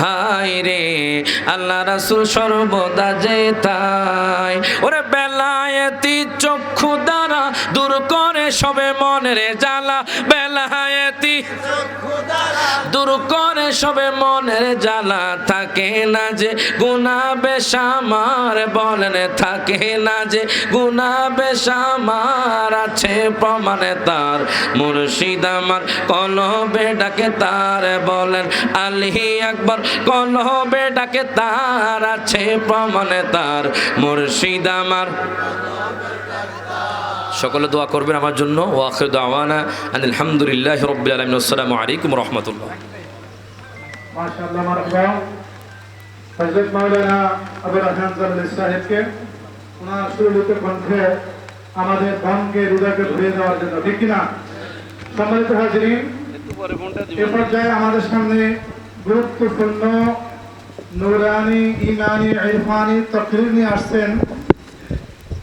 High রে, আল্লাহ রাসুল সর্বদা যে তাই ওরে বেলায়েতি চক্ষু দ্বারা দূর করে সবে মনের জ্বালা বেলায়েতি দূর করে সবে মনের জ্বালা থাকে না যে গুণা বেশামার বলেন থাকে না যে গুণা বেশামার আছে প্রমাণে তার। মুর্শিদ আমার কলবে ডাকে তার বলেন আলী আকবর কলবে ডাকে তার আছে প্রমাণে তার। মুর্শিদ আমার সকলে দোয়া করবেন আমার জন্য। ওয়াখির দাওয়ানা আলহামদুলিল্লাহ রব্বিল আলামিন। আসসালামু আলাইকুম রহমতুল্লাহ। মারহাবা। মাওলানা সাহেবকে ওনার সুরলিত কণ্ঠে আমাদের ধনকে হৃদয়কে ভরিয়ে দেওয়ার জন্য। ঠিক কিনা? সম্মানিত হাজিরিন আমাদের সামনে গুরুত্বপূর্ণ নুরানি, ইমানি, ইরফানি তকরির নিয়ে আসছেন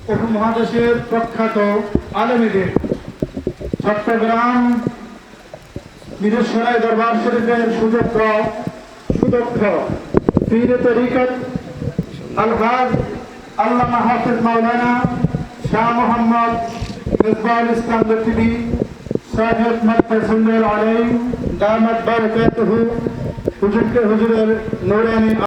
উপমহাদেশের প্রখ্যাত আলমীদের চট্টগ্রাম মিরেশ্বরাই দরবার শরীফের সুযোগ্য সুদক্ষ পীর শাহ মোহাম্মদ মিসবাউল ইসলাম সাহেব দামাত বারাকাতুহু, হুজুরকে হুজুরের নূরানি